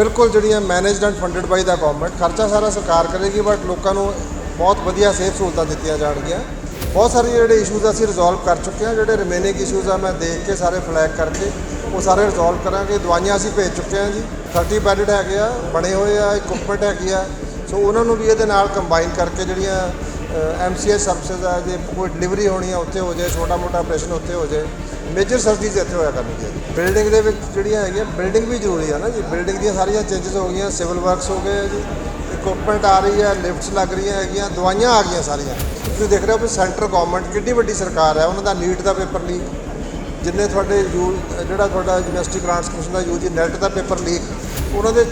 ਬਿਲਕੁਲ ਜਿਹੜੀਆਂ managed and funded by the government ਖਰਚਾ ਸਾਰਾ ਸਰਕਾਰ ਕਰੇਗੀ ਬਟ ਲੋਕਾਂ ਨੂੰ ਬਹੁਤ ਵਧੀਆ ਸਿਹਤ ਸਹੂਲਤਾਂ ਦਿੱਤੀਆਂ ਜਾਣਗੀਆਂ। ਬਹੁਤ ਸਾਰੇ ਜਿਹੜੇ ਇਸ਼ੂਜ਼ ਅਸੀਂ ਰਿਜ਼ੋਲਵ ਕਰ ਚੁੱਕੇ ਹਾਂ, ਜਿਹੜੇ ਰਿਮੇਨਿੰਗ ਇਸ਼ੂਜ਼ ਆ, ਮੈਂ ਦੇਖ ਕੇ ਸਾਰੇ ਫਲੈਗ ਕਰਕੇ ਉਹ ਸਾਰੇ ਰਿਜ਼ੋਲਵ ਕਰਾਂਗੇ। ਦਵਾਈਆਂ ਅਸੀਂ ਭੇਜ ਚੁੱਕੇ ਹਾਂ ਜੀ। 30 ਬੈੱਡ ਹੈਗੇ ਆ, ਬਣੇ ਹੋਏ ਆ ਇਕਵਿਪਮੈਂਟ ਹੈਗੀ ਆ। ਸੋ ਉਹਨਾਂ ਨੂੰ ਵੀ ਇਹਦੇ ਨਾਲ ਕੰਬਾਈਨ ਕਰਕੇ ਜਿਹੜੀਆਂ ਐਮਸੀਐਚ ਸਰਵਿਸਿਜ਼ ਆ, ਜੇ ਕੋਈ ਡਿਲੀਵਰੀ ਹੋਣੀ ਆ, ਉੱਥੇ ਹੋ ਜਾਏ ਛੋਟਾ ਮੋਟਾ ਆਪਰੇਸ਼ਨ ਉੱਥੇ ਹੋ ਜਾਏ। ਮੇਜਰ ਸਰਜਰੀਜ਼ ਇੱਥੇ ਹੋਇਆ ਕਰਨਗੀਆਂ ਬਿਲਡਿੰਗ ਦੇ ਵਿੱਚ ਜਿਹੜੀਆਂ ਹੈਗੀਆਂ, ਬਿਲਡਿੰਗ ਵੀ ਜ਼ਰੂਰੀ ਆ ਨਾ ਜੀ। ਬਿਲਡਿੰਗ ਦੀਆਂ ਸਾਰੀਆਂ ਚੇਂਜਸ ਹੋ ਗਈਆਂ ਸਿਵਲ ਵਰਕਸ ਹੋ ਗਏ ਜੀ ਇਕਵਿਪਮੈਂਟ ਆ ਰਹੀ ਹੈ ਲਿਫਟਸ ਲੱਗ ਰਹੀਆਂ ਹੈਗੀਆਂ, ਦਵਾਈਆਂ ਆ ਗਈਆਂ ਸਾਰੀਆਂ। ਤੁਸੀਂ ਦੇਖ ਰਹੇ ਹੋ ਕਿ ਸੈਂਟਰ ਗਵਰਨਮੈਂਟ ਕਿੰਨੀ ਵੱਡੀ ਸਰਕਾਰ ਹੈ, ਉਹਨਾਂ ਦਾ ਨੀਟ ਦਾ ਪੇਪਰ ਲੀਕ ਜਿੰਨੇ ਤੁਹਾਡੇ ਯੂ, ਜਿਹੜਾ ਤੁਹਾਡਾ ਯੂਨੀਵਰਸਿਟੀ ਗ੍ਰਾਂਟਸ ਕਮਿਸ਼ਨ ਦਾ ਯੂਜੀ ਨੈਟ ਦਾ ਪੇਪਰ ਲੀਕ ਉਹਨਾਂ ਦੇ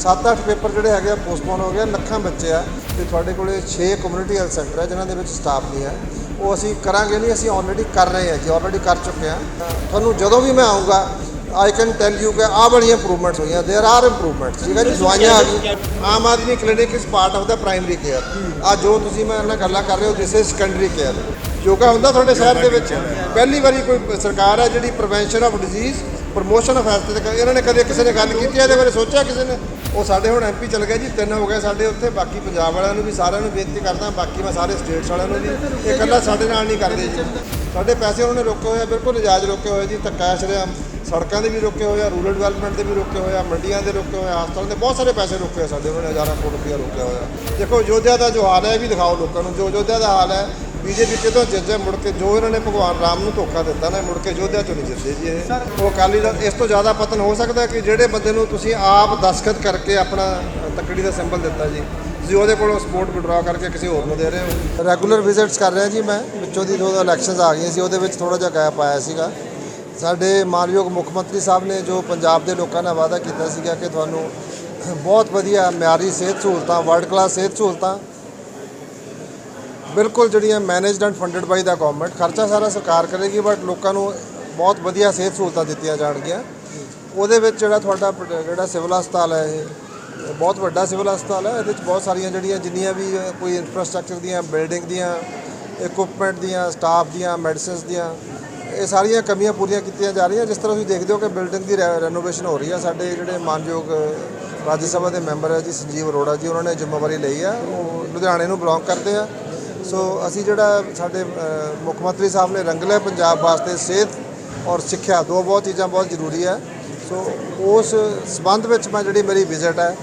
7-8 ਪੇਪਰ ਜਿਹੜੇ ਹੈਗੇ ਆ ਪੋਸਟਪੋਨ ਹੋ ਗਏ, ਲੱਖਾਂ ਬੱਚੇ ਆ। ਤੇ ਤੁਹਾਡੇ ਕੋਲੇ 6 ਕਮਿਊਨਿਟੀ ਹੈਲਥ ਸੈਂਟਰ ਹੈ, ਜਿਨ੍ਹਾਂ ਦੇ ਵਿੱਚ ਸਟਾਫ ਨਹੀਂ ਹੈ। ਉਹ ਅਸੀਂ ਕਰਾਂਗੇ ਨਹੀਂ ਅਸੀਂ ਆਲਰੇਡੀ ਕਰ ਰਹੇ ਹਾਂ ਜੀ ਆਲਰੇਡੀ ਕਰ ਚੁੱਕੇ ਹਾਂ ਤੁਹਾਨੂੰ ਜਦੋਂ ਵੀ ਮੈਂ ਆਉਂਗਾ ਆਈ ਕੈਨ ਟੈਲ ਯੂ ਕਿ ਆਹ ਬੜੀਆਂ ਇੰਪਰੂਵਮੈਂਟਸ ਹੋਈਆਂ देयर ਆਰ ਇੰਪਰੂਵਮੈਂਟਸ ਠੀਕ ਹੈ ਜੀ ਦਵਾਈਆਂ ਆ ਗਈਆਂ ਆਮ ਆਦਮੀ ਕਲੀਨਿਕ ਇਸ part of the primary care ਆ ਜੋ ਤੁਸੀਂ ਮੇਰੇ ਨਾਲ ਗੱਲਾਂ ਕਰ ਰਹੇ ਹੋ this is secondary care yoga ਹੁੰਦਾ ਤੁਹਾਡੇ ਸ਼ਹਿਰ ਦੇ ਵਿੱਚ ਪਹਿਲੀ ਵਾਰੀ ਕੋਈ ਸਰਕਾਰ ਹੈ ਜਿਹੜੀ prevention of disease promotion of health ਤੇ ਇਹਨਾਂ ਨੇ ਕਦੇ ਕਿਸੇ ਨੇ ਗੱਲ ਕੀਤੀ ਹੈ ਇਹਦੇ ਬਾਰੇ ਸੋਚਿਆ ਕਿਸੇ ਨੇ ਉਹ ਸਾਡੇ ਹੁਣ ਐਮਪੀ ਚਲ ਗਏ ਜੀ, ਤਿੰਨ ਹੋ ਗਏ ਸਾਡੇ ਉੱਥੇ, ਬਾਕੀ ਪੰਜਾਬ ਵਾਲਿਆਂ ਨੂੰ ਵੀ ਸਾਰਿਆਂ ਨੂੰ ਬੇਨਤੀ ਕਰਦਾ, ਬਾਕੀ ਮੈਂ ਸਾਰੇ ਸਟੇਟਸ ਵਾਲਿਆਂ ਨੂੰ ਵੀ, ਇਹ ਇਕੱਲਾ ਸਾਡੇ ਨਾਲ ਨਹੀਂ ਕਰਦੇ ਜੀ। ਸਾਡੇ ਪੈਸੇ ਉਹਨਾਂ ਨੇ ਰੋਕੇ ਹੋਏ ਆ, ਬਿਲਕੁਲ ਨਜਾਇਜ਼ ਰੋਕੇ ਹੋਏ ਜੀ, ਧੱਕਾ ਸ਼ਰੇਆਮ ਸੜਕਾਂ ਦੇ ਵੀ ਰੋਕੇ ਹੋਏ ਆ ਰੂਰਲ ਡਿਵੈਲਪਮੈਂਟ ਦੇ ਵੀ ਰੋਕੇ ਹੋਏ ਆ, ਮੰਡੀਆਂ ਦੇ ਰੋਕੇ ਹੋਏ ਆ, ਹਸਪਤਾਲਾਂ ਦੇ ਬਹੁਤ ਸਾਰੇ ਪੈਸੇ ਰੋਕੇ ਆ ਸਾਡੇ ਉਹਨਾਂ ਨੇ ਹਜ਼ਾਰਾਂ ਕਰੋੜ ਰੁਪਇਆ ਰੋਕਿਆ ਹੋਇਆ। ਦੇਖੋ ਯੋਧਿਆ ਦਾ ਜੋ ਹਾਲ ਹੈ, ਇਹ ਵੀ ਦਿਖਾਓ ਲੋਕਾਂ ਨੂੰ, ਜੋ ਯੋਧਿਆ ਦਾ ਹਾਲ ਹੈ ਬੀਜੇਪੀ ਕਿਤੋਂ ਜਿੱਤੇ ਮੁੜ ਕੇ ਜੋ ਇਹਨਾਂ ਨੇ ਭਗਵਾਨ ਰਾਮ ਨੂੰ ਧੋਖਾ ਦਿੱਤਾ ਨਾ ਮੁੜ ਕੇ ਯੋਧਿਆ ਚੋਂ ਨਹੀਂ ਜਿੱਤੇ ਜੀ ਇਹ। ਉਹ ਅਕਾਲੀ ਦਲ ਇਸ ਤੋਂ ਜ਼ਿਆਦਾ ਪਤਨ ਹੋ ਸਕਦਾ ਕਿ ਜਿਹੜੇ ਬੰਦੇ ਨੂੰ ਤੁਸੀਂ ਆਪ ਦਸਖਤ ਕਰਕੇ ਆਪਣਾ ਤੱਕੜੀ ਦਾ ਸਿੰਬਲ ਦਿੱਤਾ ਜੀ ਤੁਸੀਂ ਉਹਦੇ ਕੋਲੋਂ ਸਪੋਰਟ ਵਿਡਰਾ ਕਰਕੇ ਕਿਸੇ ਹੋਰ ਨੂੰ ਦੇ ਰਹੇ ਹੋ। ਰੈਗੂਲਰ ਵਿਜ਼ਿਟਸ ਕਰ ਰਿਹਾ ਜੀ ਮੈਂ ਵਿੱਚੋਂ ਦੀ ਦੋ ਇਲੈਕਸ਼ਨਸ ਆ ਗਈਆਂ ਸੀ ਉਹਦੇ ਵਿੱਚ ਥੋੜਾ ਜਿਹਾ ਗੈਪ ਆਇਆ ਸੀਗਾ। ਸਾਡੇ ਮਾਨਯੋਗ ਮੁੱਖ ਮੰਤਰੀ ਸਾਹਿਬ ਨੇ ਜੋ ਪੰਜਾਬ ਦੇ ਲੋਕਾਂ ਨਾਲ ਵਾਅਦਾ ਕੀਤਾ ਸੀਗਾ ਕਿ ਤੁਹਾਨੂੰ ਬਹੁਤ ਵਧੀਆ ਮਿਆਰੀ ਸਿਹਤ ਸਹੂਲਤਾਂ ਵਰਲਡ ਕਲਾਸ ਸਿਹਤ ਸਹੂਲਤਾਂ ਬਿਲਕੁਲ ਜਿਹੜੀਆਂ managed and funded by the government ਖਰਚਾ ਸਾਰਾ ਸਰਕਾਰ ਕਰੇਗੀ ਬਟ ਲੋਕਾਂ ਨੂੰ ਬਹੁਤ ਵਧੀਆ ਸਿਹਤ ਸਹੂਲਤਾਂ ਦਿੱਤੀਆਂ ਜਾਣਗੀਆਂ। ਉਹਦੇ ਵਿੱਚ ਜਿਹੜਾ ਤੁਹਾਡਾ ਪ- ਜਿਹੜਾ ਸਿਵਲ ਹਸਪਤਾਲ ਹੈ, ਇਹ ਬਹੁਤ ਵੱਡਾ ਸਿਵਲ ਹਸਪਤਾਲ ਹੈ। ਇਹਦੇ ਵਿੱਚ ਬਹੁਤ ਸਾਰੀਆਂ ਜਿਹੜੀਆਂ ਜਿੰਨੀਆਂ ਵੀ ਕੋਈ ਇਨਫਰਾਸਟ੍ਰਕਚਰ ਦੀਆਂ ਬਿਲਡਿੰਗ ਦੀਆਂ ਇਕਵਿਪਮੈਂਟ ਦੀਆਂ ਸਟਾਫ ਦੀਆਂ ਮੈਡੀਸਿਨਸ ਦੀਆਂ, ਇਹ ਸਾਰੀਆਂ ਕਮੀਆਂ ਪੂਰੀਆਂ ਕੀਤੀਆਂ ਜਾ ਰਹੀਆਂ। ਜਿਸ ਤਰ੍ਹਾਂ ਤੁਸੀਂ ਦੇਖਦੇ ਹੋ ਕਿ ਬਿਲਡਿੰਗ ਦੀ ਰੈਨੋਵੇਸ਼ਨ ਹੋ ਰਹੀ ਹੈ ਸਾਡੇ ਜਿਹੜੇ ਮਾਨਯੋਗ ਰਾਜ ਸਭਾ ਦੇ ਮੈਂਬਰ ਹੈ ਜੀ, ਸੰਜੀਵ ਅਰੋੜਾ ਜੀ, ਉਹਨਾਂ ਨੇ ਜ਼ਿੰਮੇਵਾਰੀ ਲਈ ਆ। ਉਹ ਲੁਧਿਆਣੇ ਨੂੰ ਬਿਲੋਂਗ ਕਰਦੇ ਆ। ਸੋ ਅਸੀਂ ਜਿਹੜਾ ਸਾਡੇ ਮੁੱਖ ਮੰਤਰੀ ਸਾਹਿਬ ਨੇ ਰੰਗਲੇ ਪੰਜਾਬ ਵਾਸਤੇ ਸਿਹਤ ਔਰ ਸਿੱਖਿਆ, ਦੋ ਬਹੁਤ ਚੀਜ਼ਾਂ ਬਹੁਤ ਜ਼ਰੂਰੀ ਹੈ। ਸੋ ਉਸ ਸਬੰਧ ਵਿੱਚ ਮੈਂ ਜਿਹੜੀ ਮੇਰੀ ਵਿਜ਼ਿਟ ਹੈ,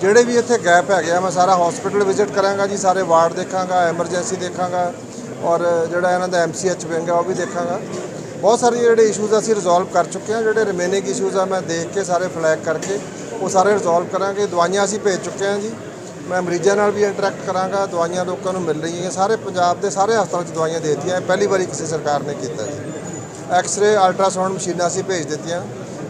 ਜਿਹੜੇ ਵੀ ਇੱਥੇ ਗੈਪ ਹੈਗੇ ਆ, ਮੈਂ ਸਾਰਾ ਹਸਪੀਟਲ ਵਿਜ਼ਿਟ ਕਰਾਂਗਾ ਜੀ, ਸਾਰੇ ਵਾਰਡ ਦੇਖਾਂਗਾ ਐਮਰਜੈਂਸੀ ਦੇਖਾਂਗਾ ਔਰ ਜਿਹੜਾ ਇਹਨਾਂ ਦਾ ਐਮਸੀਐਚ ਵਿੰਗ ਹੈ ਉਹ ਵੀ ਦੇਖਾਂਗਾ। ਬਹੁਤ ਸਾਰੇ ਜਿਹੜੇ ਇਸ਼ੂਜ਼ ਅਸੀਂ ਰਿਜ਼ੋਲਵ ਕਰ ਚੁੱਕੇ ਹਾਂ, ਜਿਹੜੇ ਰਿਮੇਨਿੰਗ ਇਸ਼ੂਜ਼ ਆ, ਮੈਂ ਦੇਖ ਕੇ ਸਾਰੇ ਫਲੈਗ ਕਰਕੇ ਉਹ ਸਾਰੇ ਰਿਜ਼ੋਲਵ ਕਰਾਂਗੇ। ਦਵਾਈਆਂ ਅਸੀਂ ਭੇਜ ਚੁੱਕੇ ਹਾਂ ਜੀ। ਮੈਂ ਮਰੀਜ਼ਾਂ ਨਾਲ ਵੀ ਇੰਟਰੈਕਟ ਕਰਾਂਗਾ, ਦਵਾਈਆਂ ਲੋਕਾਂ ਨੂੰ ਮਿਲ ਰਹੀਆਂ, ਸਾਰੇ ਪੰਜਾਬ ਦੇ ਸਾਰੇ ਹਸਪਤਾਲ 'ਚ ਦਵਾਈਆਂ ਦੇ ਦਿੱਤੀਆਂ, ਪਹਿਲੀ ਵਾਰੀ ਕਿਸੇ ਸਰਕਾਰ ਨੇ ਕੀਤਾ ਜੀ। ਐਕਸ-ਰੇ ਅਲਟਰਾਸਾਊਂਡ ਮਸ਼ੀਨਾਂ ਅਸੀਂ ਭੇਜ ਦਿੱਤੀਆਂ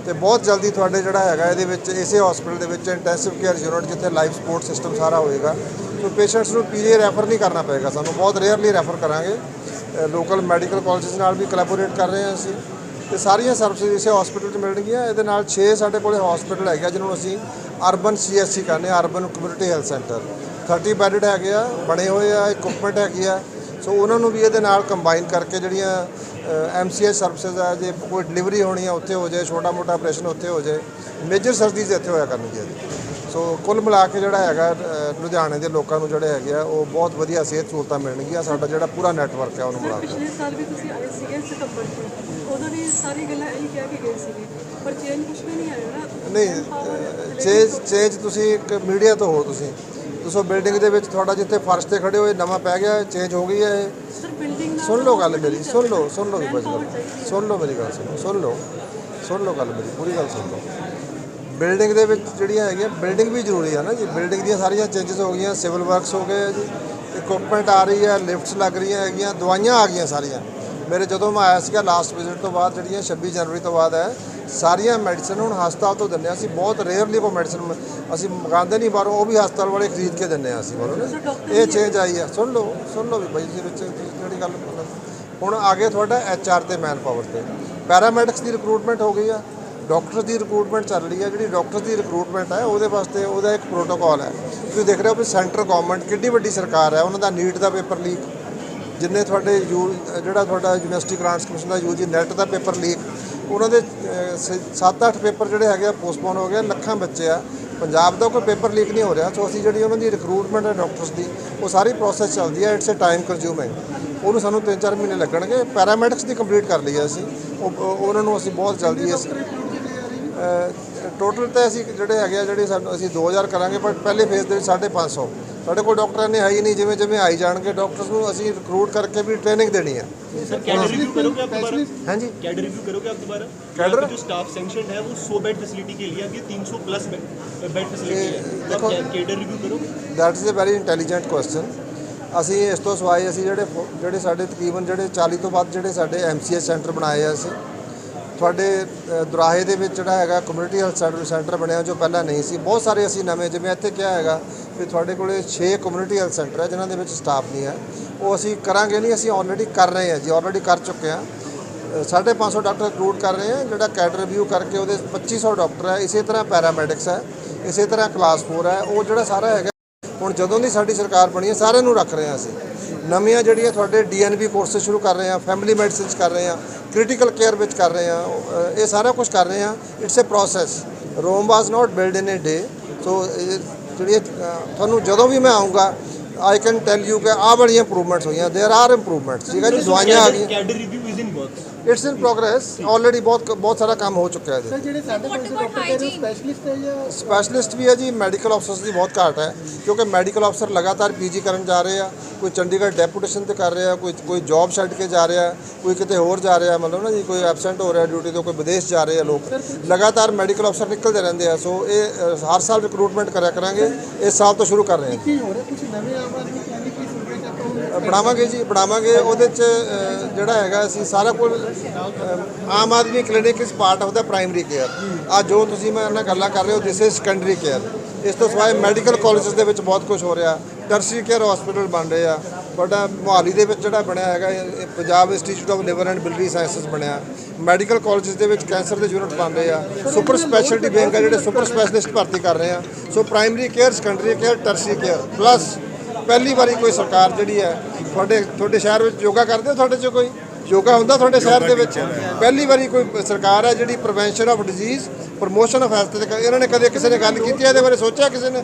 ਤੇ ਬਹੁਤ ਜਲਦੀ ਤੁਹਾਡੇ ਜਿਹੜਾ ਹੈਗਾ ਇਹਦੇ ਵਿੱਚ, ਇਸੇ ਹਸਪੀਟਲ ਦੇ ਵਿੱਚ ਇੰਟੈਂਸਿਵ ਕੇਅਰ ਯੂਨਿਟ ਜਿੱਥੇ ਲਾਈਫ ਸਪੋਰਟ ਸਿਸਟਮ ਸਾਰਾ ਹੋਏਗਾ ਸੋ ਪੇਸ਼ੈਂਟਸ ਨੂੰ ਪੀਜੀ ਰੈਫਰ ਨਹੀਂ ਕਰਨਾ ਪਏਗਾ, ਸਾਨੂੰ ਬਹੁਤ ਰੇਅਰਲੀ ਰੈਫਰ ਕਰਾਂਗੇ। ਲੋਕਲ ਮੈਡੀਕਲ ਕਾਲਜਸ ਨਾਲ ਵੀ ਕੋਲੈਬੋਰੇਟ ਕਰ ਰਹੇ ਹਾਂ ਅਸੀਂ, ਤੇ ਸਾਰੀਆਂ ਸਰਵਿਸਿਜ਼ ਇਸੇ ਹਸਪੀਟਲ 'ਚ ਮਿਲਣਗੀਆਂ, ਇਹਦੇ ਨਾਲ 6 ਸਾਡੇ ਕੋਲੇ ਹਸਪੀਟਲ ਹੈਗਾ ਜਿਹਨੂੰ ਅਸੀਂ ਅਰਬਨ ਸੀਐਸਸੀ ਕਹਿੰਦੇ ਆ urban community health centre 30 bed ਹੈਗੇ ਆ, ਬਣੇ ਹੋਏ ਆ ਇਕਵਿਪਮੈਂਟ ਹੈਗੀ ਆ। ਸੋ ਉਹਨਾਂ ਨੂੰ ਵੀ ਇਹਦੇ ਨਾਲ ਕੰਬਾਈਨ ਕਰਕੇ ਜਿਹੜੀਆਂ ਐਮਸੀਐਚ ਸਰਵਿਸਿਜ਼ ਆ, ਜੇ ਕੋਈ ਡਿਲੀਵਰੀ ਹੋਣੀ ਆ, ਉੱਥੇ ਹੋ ਜਾਏ ਛੋਟਾ ਮੋਟਾ ਆਪਰੇਸ਼ਨ ਉੱਥੇ ਹੋ ਜਾਏ। ਮੇਜਰ ਸਰਜਰੀਜ਼ ਇੱਥੇ ਹੋਇਆ ਕਰਨਗੀਆਂ। ਜੀ ਸੋ ਕੁੱਲ ਮਿਲਾ ਕੇ ਜਿਹੜਾ ਹੈਗਾ ਲੁਧਿਆਣੇ ਦੇ ਲੋਕਾਂ ਨੂੰ ਜਿਹੜੇ ਹੈਗੇ ਆ ਉਹ ਬਹੁਤ ਵਧੀਆ ਸਿਹਤ ਸਹੂਲਤਾਂ ਮਿਲਣਗੀਆਂ। ਸਾਡਾ ਜਿਹੜਾ ਪੂਰਾ ਨੈਟਵਰਕ ਹੈ ਉਹਨੂੰ ਮਿਲਾ ਕੇ ਪਿਛਲੇ ਸਾਲ ਵੀ ਤੁਸੀਂ ਆਏ ਸੀਗੇ ਸਤੰਬਰ 'ਚ ਉਹਨਾਂ ਨੇ ਸਾਰੀ ਗੱਲਾਂ ਇਹੀ ਕਹਿ ਕੇ ਗਏ ਸੀਗੇ ਪਰ ਚੇਂਜ ਕੁਝ ਵੀ ਨਹੀਂ ਆਇਆ ਨਾ। ਨਹੀਂ ਚੇਂਜ ਚੇਂਜ ਤੁਸੀਂ ਇੱਕ ਮੀਡੀਆ ਤੋਂ ਹੋ ਤੁਸੀਂ। ਤੁਸੀਂ ਬਿਲਡਿੰਗ ਦੇ ਵਿੱਚ ਤੁਹਾਡਾ ਜਿੱਥੇ ਫਰਸ਼ ਤੇ ਖੜੇ ਹੋਏ ਨਵਾਂ ਪੈ ਗਿਆ ਚੇਂਜ ਹੋ ਗਈ ਹੈ ਸੁਣ ਲਓ ਗੱਲ ਮੇਰੀ ਸੁਣ ਲਓ ਸੁਣ ਲਓ ਗੱਲ ਸੁਣ ਲਓ ਮੇਰੀ ਗੱਲ ਸੁਣੋ ਸੁਣ ਲਓ। ਸੁਣ ਲਓ ਗੱਲ ਮੇਰੀ ਪੂਰੀ ਗੱਲ ਸੁਣ ਲਓ। ਬਿਲਡਿੰਗ ਦੇ ਵਿੱਚ ਜਿਹੜੀਆਂ ਹੈਗੀਆਂ ਬਿਲਡਿੰਗ ਵੀ ਜ਼ਰੂਰੀ ਆ ਨਾ ਜੀ। ਬਿਲਡਿੰਗ ਦੀਆਂ ਸਾਰੀਆਂ ਚੇਂਜਸ ਹੋ ਗਈਆਂ ਸਿਵਲ ਵਰਕਸ ਹੋ ਗਏ ਆ ਜੀ ਇਕਵਿਪਮੈਂਟ ਆ ਰਹੀ ਹੈ ਲਿਫਟਸ ਲੱਗ ਰਹੀਆਂ ਹੈਗੀਆਂ ਦਵਾਈਆਂ ਆ ਗਈਆਂ ਸਾਰੀਆਂ। ਮੇਰੇ ਜਦੋਂ ਮੈਂ ਆਇਆ ਸੀਗਾ ਲਾਸਟ ਵਿਜ਼ਿਟ ਤੋਂ ਬਾਅਦ ਜਿਹੜੀਆਂ 26 ਜਨਵਰੀ ਤੋਂ ਬਾਅਦ ਹੈ ਸਾਰੀਆਂ ਮੈਡੀਸਨ ਹੁਣ ਹਸਪਤਾਲ ਤੋਂ ਦਿੰਦੇ ਹਾਂ ਅਸੀਂ ਬਹੁਤ ਰੇਅਰਲੀ ਕੋ ਮੈਡੀਸਨ ਅਸੀਂ ਮੰਗਾਉਂਦੇ ਨਹੀਂ ਬਾਹਰੋਂ ਉਹ ਵੀ ਹਸਪਤਾਲ ਵਾਲੇ ਖਰੀਦ ਕੇ ਦਿੰਦੇ ਹਾਂ ਅਸੀਂ ਬਾਹਰੋਂ ਇਹ ਚੇਂਜ ਆਈ ਆ। ਸੁਣ ਲਓ ਸੁਣ ਲਓ ਵੀ ਬਾਈ ਜੀ ਵਿੱਚ ਜਿਹੜੀ ਗੱਲ ਹੁਣ ਆਗੇ ਤੁਹਾਡਾ ਐਚ ਆਰ ਤੇ ਮੈਨ ਪਾਵਰ ਤੇ। ਪੈਰਾਮੈਡਿਕਸ ਦੀ ਰਿਕਰੂਟਮੈਂਟ ਹੋ ਗਈ ਆ। ਡਾਕਟਰ ਦੀ ਰਿਕਰੂਟਮੈਂਟ ਚੱਲ ਰਹੀ ਹੈ, ਜਿਹੜੀ ਡਾਕਟਰ ਦੀ ਰਿਕਰੂਟਮੈਂਟ ਹੈ, ਉਹਦੇ ਵਾਸਤੇ ਉਹਦਾ ਇੱਕ ਪ੍ਰੋਟੋਕਾਲ ਹੈ। ਤੁਸੀਂ ਦੇਖ ਰਹੇ ਹੋ ਵੀ ਸੈਂਟਰ ਗਵਰਨਮੈਂਟ ਕਿੰਨੀ ਵੱਡੀ ਸਰਕਾਰ ਹੈ, ਉਹਨਾਂ ਦਾ ਨੀਟ ਦਾ ਪੇਪਰ ਲੀਕ ਜਿੰਨੇ ਤੁਹਾਡੇ ਯੂ, ਜਿਹੜਾ ਤੁਹਾਡਾ ਯੂਨੀਵਰਸਿਟੀ ਗ੍ਰਾਂਟਸ ਕਮਿਸ਼ਨ ਦਾ ਯੂਜੀ ਨੈਟ ਦਾ ਪੇਪਰ ਲੀਕ ਉਹਨਾਂ ਦੇ 7-8 ਪੇਪਰ ਜਿਹੜੇ ਹੈਗੇ ਆ ਪੋਸਟਪੋਨ ਹੋ ਗਏ, ਲੱਖਾਂ ਬੱਚੇ ਆ। ਪੰਜਾਬ ਦਾ ਕੋਈ ਪੇਪਰ ਲੀਕ ਨਹੀਂ ਹੋ ਰਿਹਾ, ਸੋ ਅਸੀਂ ਜਿਹੜੀ ਉਹਨਾਂ ਦੀ ਰਿਕਰੂਟਮੈਂਟ ਹੈ ਡਾਕਟਰਸ ਦੀ, ਉਹ ਸਾਰੀ ਪ੍ਰੋਸੈਸ ਚੱਲਦੀ ਹੈ ਇਟਸ ਅ ਟਾਈਮ ਕੰਜ਼ਿਊਮਿੰਗ ਉਹਨੂੰ ਸਾਨੂੰ 3-4 ਮਹੀਨੇ ਲੱਗਣਗੇ ਪੈਰਾਮੈਡਿਕਸ ਦੀ ਕੰਪਲੀਟ ਕਰ ਲਈ ਅਸੀਂ। ਉਹਨਾਂ ਨੂੰ ਅਸੀਂ ਬਹੁਤ ਜਲਦੀ ਇਸ ਟੋਟਲ ਤੇ ਅਸੀਂ ਜਿਹੜੇ ਹੈਗੇ ਆ ਜਿਹੜੇ ਸਾਨੂੰ ਅਸੀਂ 2000 ਕਰਾਂਗੇ ਪਰ ਪਹਿਲੇ ਫੇਜ਼ ਦੇ ਵਿੱਚ 550 ਸਾਡੇ ਕੋਲ ਡਾਕਟਰ ਨੇ ਹੈ ਹੀ ਨਹੀਂ ਜਿਵੇਂ ਜਿਵੇਂ ਆਈ ਜਾਣਗੇ ਡਾਕਟਰਸ ਨੂੰ ਅਸੀਂ ਰਿਕਰੂਟ ਕਰਕੇ ਵੀ ਟ੍ਰੇਨਿੰਗ ਦੇਣੀ ਹੈ सर कैडर रिव्यू करोगे आप दोबारा ਹਾਂਜੀ कैडर रिव्यू करोगे आप दोबारा कैडर? यहाँ पे जो स्टाफ सैंक्शन है वो 100 बेड फैसिलिटी के लिए आपकी 300 प्लस बेड फैसिलिटी है तो देखो- आप कैडर रिव्यू करोगे that is a very intelligent question ਅਸੀਂ ਇਸ ਤੋਂ ਸਿਵਾਏ ਅਸੀਂ ਜਿਹੜੇ ਫੋ- ਜਿਹੜੇ ਸਾਡੇ ਤਕਰੀਬਨ ਜਿਹੜੇ 40 ਤੋਂ ਵੱਧ ਜਿਹੜੇ ਸਾਡੇ ਐਮਸੀਐਸ ਸੈਂਟਰ ਬਣਾਏ ਆ ਅਸੀਂ ਤੁਹਾਡੇ ਦੁਰਾਹੇ ਦੇ ਵਿੱਚ ਜਿਹੜਾ ਹੈਗਾ ਕਮਿਊਨਿਟੀ ਹੈਲਥ ਸੈਂਟਰ ਸੈਂਟਰ ਬਣਿਆ ਜੋ ਪਹਿਲਾਂ ਨਹੀਂ ਸੀ। ਬਹੁਤ ਸਾਰੇ ਅਸੀਂ ਨਵੇਂ ਜਿਵੇਂ ਇੱਥੇ ਕਿਹਾ ਹੈਗਾ ਵੀ ਤੁਹਾਡੇ ਕੋਲੇ 6 ਕਮਿਊਨਿਟੀ ਹੈਲਥ ਸੈਂਟਰ ਹੈ ਜਿਨ੍ਹਾਂ ਦੇ ਵਿੱਚ ਸਟਾਫ ਨਹੀਂ ਹੈ। ਉਹ ਅਸੀਂ ਕਰਾਂਗੇ ਨਹੀਂ ਅਸੀਂ ਆਲਰੇਡੀ ਕਰ ਰਹੇ ਹਾਂ ਜੀ ਆਲਰੇਡੀ ਕਰ ਚੁੱਕੇ ਹਾਂ। ਅ, ਸਾਢੇ ਪੰਜ ਸੌ ਡਾਕਟਰ ਰਿਕਰੂਟ ਕਰ ਰਹੇ ਹਾਂ ਜਿਹੜਾ ਕੈਡ ਰਿਵਿਊ ਕਰਕੇ ਉਹਦੇ 2500 ਡਾਕਟਰ ਹੈ। ਇਸੇ ਤਰ੍ਹਾਂ ਪੈਰਾਮੈਡਿਕਸ ਹੈ ਇਸੇ ਤਰ੍ਹਾਂ ਕਲਾਸ 4 ਹੈ। ਉਹ ਜਿਹੜਾ ਸਾਰਾ ਹੈਗਾ ਹੁਣ ਜਦੋਂ ਦੀ ਸਾਡੀ ਸਰਕਾਰ ਬਣੀ ਹੈ ਸਾਰਿਆਂ ਨੂੰ ਰੱਖ ਰਹੇ ਹਾਂ ਅਸੀਂ। ਨਵੀਆਂ ਜਿਹੜੀਆਂ ਤੁਹਾਡੇ ਡੀਐਨਬੀ ਕੋਰਸਸ ਸ਼ੁਰੂ ਕਰ ਰਹੇ ਹਾਂ ਫੈਮਿਲੀ ਮੈਡੀਸਿਨਸ ਕਰ ਰਹੇ ਹਾਂ ਕ੍ਰਿਟੀਕਲ ਕੇਅਰ ਵਿੱਚ ਕਰ ਰਹੇ ਹਾਂ ਉਹ, ਅ, ਇਹ ਸਾਰਾ ਕੁਝ ਕਰ ਰਹੇ ਹਾਂ it's a process Rome was not build in a day so ਜਿਹੜੀ ਇਹ, ਅ, ਤੁਹਾਨੂੰ ਜਦੋਂ ਵੀ ਮੈਂ ਆਉਂਗਾ ਆਈ ਕੈਨ ਟੈਲ ਯੂ ਕਿ ਆਹ ਬੜੀਆਂ ਇੰਪਰੂਵਮੈਂਟਸ ਹੋਈਆਂ देयर ਆਰ ਇੰਪਰੂਵਮੈਂਟਸ ਠੀਕ ਹੈ ਜੀ ਦਵਾਈਆਂ ਆ ਗਈਆਂ cadre review is in work it's in progress already ਬਹੁਤ ਬਹੁਤ ਸਾਰਾ ਕੰਮ ਹੋ ਚੁੱਕਿਆ ਹੈ ਇਹਦੇ ਜਿਹੜੇ ਸਾਡੇ ਕੋਲ ਡਾਕਟਰ ਸਪੈਸ਼ਲਿਸਟ ਹੈ ਜਾਂ ਸਪੈਸ਼ਲਿਸਟ ਵੀ ਹੈ ਜੀ ਮੈਡੀਕਲ ਅਫਸਰਸ ਦੀ ਬਹੁਤ ਘਾਟ ਹੈ ਕਿਉਂਕਿ ਮੈਡੀਕਲ ਅਫਸਰ ਲਗਾਤਾਰ ਪੀਜੀ ਕਰਨ ਜਾ ਰਹੇ ਆ ਕੋਈ ਚੰਡੀਗੜ੍ਹ ਡੈਪੂਟੇਸ਼ਨ ਤੇ ਕਰ ਰਿਹਾ ਕੋਈ ਕੋਈ ਜੌਬ ਛੱਡ ਕੇ ਜਾ ਰਿਹਾ ਕੋਈ ਕਿਤੇ ਹੋਰ ਜਾ ਰਿਹਾ ਮਤਲਬ ਨਾ ਜੀ ਕੋਈ ਐਬਸੈਂਟ ਹੋ ਰਿਹਾ ਡਿਊਟੀ ਤੋਂ ਕੋਈ ਵਿਦੇਸ਼ ਜਾ ਰਹੇ ਆ ਲੋਕ। ਲਗਾਤਾਰ ਮੈਡੀਕਲ ਅਫਸਰ ਨਿਕਲਦੇ ਰਹਿੰਦੇ ਆ ਸੋ ਇਹ ਹਰ ਸਾਲ ਰਿਕਰੂਟਮੈਂਟ ਕਰਿਆ ਕਰਾਂਗੇ ਇਸ ਸਾਲ ਤੋਂ ਸ਼ੁਰੂ ਕਰ ਰਹੇ ਹਾਂ ਕੀ ਹੋ ਰਿਹਾ? ਕੁਝ ਨਵੇਂ ਆਮ ਆਦਮੀ ਕਹਿੰਦੇ ਕਿ ਸੂਬੇ ਚ ਆਪਾਂ ਬਣਾਵਾਂਗੇ ਜੀ, ਬਣਾਵਾਂਗੇ। ਉਹਦੇ ਚ ਜਿਹੜਾ ਹੈਗਾ, ਅਸੀਂ ਸਾਰਾ ਕੁਝ Aam Aadmi clinic is part of the primary care ਆ ਜੋ ਤੁਸੀਂ ਮੈਂ ਨਾਲ ਗੱਲਾਂ ਕਰ ਰਹੇ ਹੋ ਦਿਸ ਇਜ਼ ਸੈਕੰਡਰੀ ਕੇਅਰ ਇਸ ਤੋਂ ਸਿਵਾਏ ਮੈਡੀਕਲ ਕਾਲਜਸ ਦੇ ਵਿੱਚ ਬਹੁਤ ਕੁਝ ਹੋ ਰਿਹਾ। ਟਰਸਰੀ ਕੇਅਰ ਹਸਪੀਟਲ ਬਣ ਰਹੇ ਆ। ਬੜਾ ਮੋਹਾਲੀ ਦੇ ਵਿੱਚ ਜਿਹੜਾ ਬਣਿਆ ਹੈਗਾ Punjab institute of liver and biliary sciences ਬਣਿਆ। ਮੈਡੀਕਲ ਕਾਲਜਸ ਦੇ ਵਿੱਚ ਕੈਂਸਰ ਦੇ ਯੂਨਿਟ ਬਣ ਰਹੇ ਆ। ਸੁਪਰ ਸਪੈਸ਼ਲਟੀ ਬੈਂਕ ਆ ਜਿਹੜੇ ਸੁਪਰ ਸਪੈਸ਼ਲਿਸਟ ਭਰਤੀ ਕਰ ਰਹੇ ਆ। So primary care secondary care tertiary care plus ਪਹਿਲੀ ਵਾਰੀ ਕੋਈ ਸਰਕਾਰ ਜਿਹੜੀ ਹੈ ਤੁਹਾਡੇ ਤੁਹਾਡੇ ਸ਼ਹਿਰ ਵਿੱਚ ਯੋਗਾ ਕਰਦੇ ਹੋ ਤੁਹਾਡੇ 'ਚ ਕੋਈ? ਯੋਗਾ ਹੁੰਦਾ ਤੁਹਾਡੇ ਸ਼ਹਿਰ ਦੇ ਵਿੱਚ? ਪਹਿਲੀ ਵਾਰੀ ਕੋਈ ਸਰਕਾਰ ਹੈ ਜਿਹੜੀ prevention of disease promotion of health ਤੇ ਇਹਨਾਂ ਨੇ ਕਦੇ ਕਿਸੇ ਨੇ ਗੱਲ ਕੀਤੀ ਹੈ? ਇਹਦੇ ਬਾਰੇ ਸੋਚਿਆ ਕਿਸੇ ਨੇ?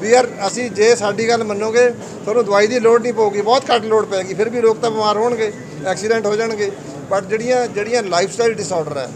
ਵੀ ਯਾਰ ਅਸੀਂ ਜੇ ਸਾਡੀ ਗੱਲ ਮੰਨੋਗੇ ਤੁਹਾਨੂੰ ਦਵਾਈ ਦੀ ਲੋੜ ਨਹੀਂ ਪਊਗੀ ਬਹੁਤ ਘੱਟ ਲੋੜ ਪੈਗੀ ਫਿਰ ਵੀ ਲੋਕ ਤਾਂ ਬਿਮਾਰ ਹੋਣਗੇ ਐਕਸੀਡੈਂਟ ਹੋ ਜਾਣਗੇ। ਬਟ ਜਿਹੜੀਆਂ ਜਿਹੜੀਆਂ ਲਾਈਫ ਸਟਾਈਲ ਡਿਸਆਰਡਰ ਹੈ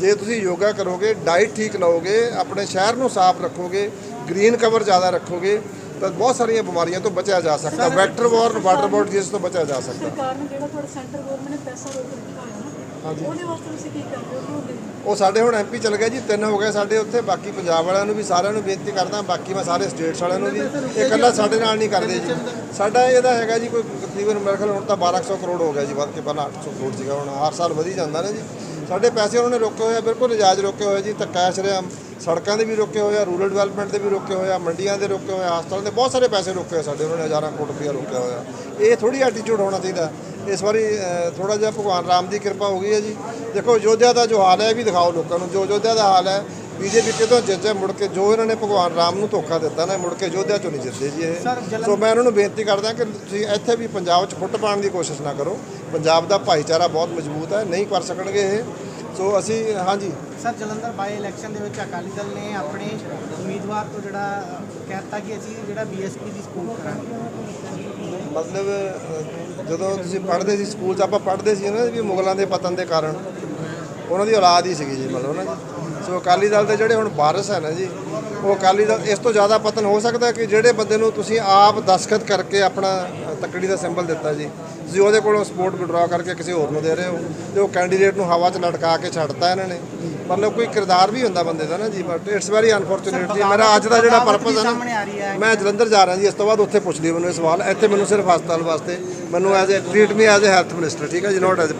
ਜੇ ਤੁਸੀਂ ਯੋਗਾ ਕਰੋਗੇ ਡਾਈਟ ਠੀਕ ਲਓਗੇ ਆਪਣੇ ਸ਼ਹਿਰ ਨੂੰ ਸਾਫ਼ ਰੱਖੋਗੇ ਗ੍ਰੀਨ ਕਵਰ ਜ਼ਿਆਦਾ ਰੱਖੋਗੇ ਤਾਂ ਬਹੁਤ ਸਾਰੀਆਂ ਬਿਮਾਰੀਆਂ ਤੋਂ ਬਚਿਆ ਜਾ ਸਕਦਾ। ਵੈਕਟਰ ਵਾਰ ਵਾਟਰ ਬੋਰਡ ਜਿਸ ਤੋਂ ਬਚਿਆ ਜਾ ਸਕਦਾ। ਸਰਕਾਰ ਨੇ ਜਿਹੜਾ ਤੁਹਾਡਾ ਸੈਂਟਰ ਗਵਰਨਮੈਂਟ ਨੇ ਪੈਸਾ ਰੋਕ ਰੱਖਿਆ ਹੋਇਆ ਨਾ ਉਹਦੇ ਵਾਸਤੇ ਤੁਸੀਂ ਕੀ ਕਰ ਰਹੇ ਹੋ ਉਹਦੇ ਉਹ ਸਾਡੇ ਹੁਣ ਐਮਪੀ ਚਲ ਗਏ ਜੀ ਤਿੰਨ ਹੋ ਗਏ ਸਾਡੇ ਉੱਥੇ ਬਾਕੀ ਪੰਜਾਬ ਵਾਲਿਆਂ ਨੂੰ ਵੀ ਸਾਰਿਆਂ ਨੂੰ ਬੇਨਤੀ ਕਰਦਾ ਬਾਕੀ ਮੈਂ ਸਾਰੇ ਸਟੇਟਸ ਵਾਲਿਆਂ ਨੂੰ ਵੀ ਇਹ ਇਕੱਲਾ ਸਾਡੇ ਨਾਲ ਨਹੀਂ ਕਰਦੇ ਜੀ। ਸਾਡਾ ਇਹਦਾ ਹੈਗਾ ਜੀ ਕੋਈ ਤਕਰੀਬਨ ਮੇਰੇ ਖਿਆਲ ਹੁਣ ਤਾਂ 1200 ਕਰੋੜ ਹੋ ਗਿਆ ਜੀ ਵੱਧ ਕੇ ਪਹਿਲਾਂ 800 ਕਰੋੜ ਸੀਗਾ ਹੁਣ ਹਰ ਸਾਲ ਵਧੀ ਜਾਂਦਾ ਨਾ ਜੀ। ਸਾਡੇ ਪੈਸੇ ਉਹਨਾਂ ਨੇ ਰੋਕੇ ਹੋਏ ਆ, ਬਿਲਕੁਲ ਨਜਾਇਜ਼ ਰੋਕੇ ਹੋਏ ਜੀ, ਧੱਕਾ ਸ਼ਰਿਆ ਸੜਕਾਂ ਦੇ ਵੀ ਰੋਕੇ ਹੋਏ ਆ, ਰੂਰਲ ਡਿਵੈਲਪਮੈਂਟ ਦੇ ਵੀ ਰੋਕੇ ਹੋਏ ਆ, ਮੰਡੀਆਂ ਦੇ ਰੋਕੇ ਹੋਏ ਆ, ਹਸਪਤਾਲਾਂ ਦੇ ਬਹੁਤ ਸਾਰੇ ਪੈਸੇ ਰੋਕੇ ਹੋਏ ਸਾਡੇ, ਉਹਨਾਂ ਨੇ ਹਜ਼ਾਰਾਂ ਕਰੋੜ ਰੁਪਇਆ ਰੋਕਿਆ ਹੋਇਆ। ਇਹ ਥੋੜੀ ਐਟੀਟਿਊਡ ਹੋਣਾ ਚਾਹੀਦਾ। ਇਸ ਵਾਰੀ ਥੋੜਾ ਜਿਹਾ ਭਗਵਾਨ ਰਾਮ ਦੀ ਕਿਰਪਾ ਹੋ ਗਈ ਹੈ ਜੀ। ਦੇਖੋ ਯੋਧਿਆ ਦਾ ਜੋ ਹਾਲ ਹੈ, ਇਹ ਵੀ ਦਿਖਾਓ ਲੋਕਾਂ ਨੂੰ। ਜੋ ਯੋਧਿਆ ਦਾ ਹਾਲ ਹੈ ਬੀਜੇਪੀ ਕਿਤੋਂ ਜਿੱਤੇ ਮੁੜ ਕੇ ਜੋ ਇਹਨਾਂ ਨੇ ਭਗਵਾਨ ਰਾਮ ਨੂੰ ਧੋਖਾ ਦਿੱਤਾ ਨਾ ਮੁੜ ਕੇ ਯੋਧਿਆ ਚੋਂ ਨਹੀਂ ਜਿੱਤਦੇ ਜੀ ਇਹ। ਸੋ ਮੈਂ ਉਹਨਾਂ ਨੂੰ ਬੇਨਤੀ ਕਰਦਾ ਕਿ ਤੁਸੀਂ ਇੱਥੇ ਵੀ ਪੰਜਾਬ 'ਚ ਫੁੱਟ ਪਾਉਣ ਦੀ ਕੋਸ਼ਿਸ਼ ਨਾ ਕਰੋ। ਪੰਜਾਬ ਦਾ ਭਾਈਚਾਰਾ ਬਹੁਤ ਮਜ਼ਬੂਤ ਹੈ ਨਹੀਂ ਕਰ ਸਕਣਗੇ ਇਹ। ਸੋ ਅਸੀਂ ਹਾਂਜੀ। ਸਰ ਜਲੰਧਰ ਬਾਈ ਇਲੈਕਸ਼ਨ ਦੇ ਵਿੱਚ ਅਕਾਲੀ ਦਲ ਨੇ ਆਪਣੇ ਉਮੀਦਵਾਰ ਤੋਂ ਜਿਹੜਾ ਕਹਿਤਾ ਕਿ ਅਸੀਂ ਜਿਹੜਾ ਬੀਐਸਪੀ ਦੀ ਸਕੂਲ ਕਰਾਂਗੇ। ਮਤਲਬ ਜਦੋਂ ਤੁਸੀਂ ਪੜ੍ਹਦੇ ਸੀ ਸਕੂਲ 'ਚ ਆਪਾਂ ਪੜ੍ਹਦੇ ਸੀ ਨਾ ਵੀ ਮੁਗਲਾਂ ਦੇ ਪਤਨ ਦੇ ਕਾਰਨ। ਉਹਨਾਂ ਦੀ ਔਲਾਦ ਹੀ ਸੀਗੀ ਜੀ ਮਤਲਬ ਨਾ ਜੀ। ਸੋ ਅਕਾਲੀ ਦਲ ਦੇ ਜਿਹੜੇ ਹੁਣ ਵਾਰਸ ਹੈ ਨਾ ਜੀ, ਉਹ ਅਕਾਲੀ ਦਲ, ਇਸ ਤੋਂ ਜ਼ਿਆਦਾ ਪਤਨ ਹੋ ਸਕਦਾ ਕਿ ਜਿਹੜੇ ਬੰਦੇ ਨੂੰ ਤੁਸੀਂ ਆਪ ਦਸਖਤ ਕਰਕੇ ਆਪਣਾ ਤੱਕੜੀ ਦਾ ਸਿੰਬਲ ਦਿੱਤਾ ਜੀ, ਤੁਸੀਂ ਉਹਦੇ ਕੋਲੋਂ ਸਪੋਰਟ ਵਿਡਰਾ ਕਰਕੇ ਕਿਸੇ ਹੋਰ ਨੂੰ ਦੇ ਰਹੇ ਹੋ, ਤੇ ਉਹ ਕੈਂਡੀਡੇਟ ਨੂੰ ਹਵਾ 'ਚ ਲਟਕਾ ਕੇ ਛੱਡਤਾ ਇਹਨਾਂ ਨੇ। ਮਤਲਬ ਕੋਈ ਕਿਰਦਾਰ ਵੀ ਹੁੰਦਾ ਬੰਦੇ ਦਾ ਨਾ ਜੀ ਬਟ ਇਟਸ ਵੈਰੀ ਅਨਫੋਰਚੂਨੇਟ ਜੀ। ਮੇਰਾ ਅੱਜ ਦਾ ਜਿਹੜਾ ਬਗਾਵਤ ਪਰਪਸ ਹੈ ਆ ਨਾ, ਮੈਂ ਜਲੰਧਰ ਜਾ ਰਿਹਾ ਜੀ, ਇਸ ਤੋਂ ਬਾਅਦ ਉੱਥੇ ਪੁੱਛ ਲਈ ਮੈਨੂੰ ਇਹ ਸਵਾਲ, ਇੱਥੇ ਮੈਨੂੰ ਸਿਰਫ ਹਸਪਤਾਲ ਵਾਸਤੇ, ਮੈਨੂੰ as a treat me as a health minister ਠੀਕ ਹੈ ਜੀ ਨੋਟ ਐਜ਼ ਅ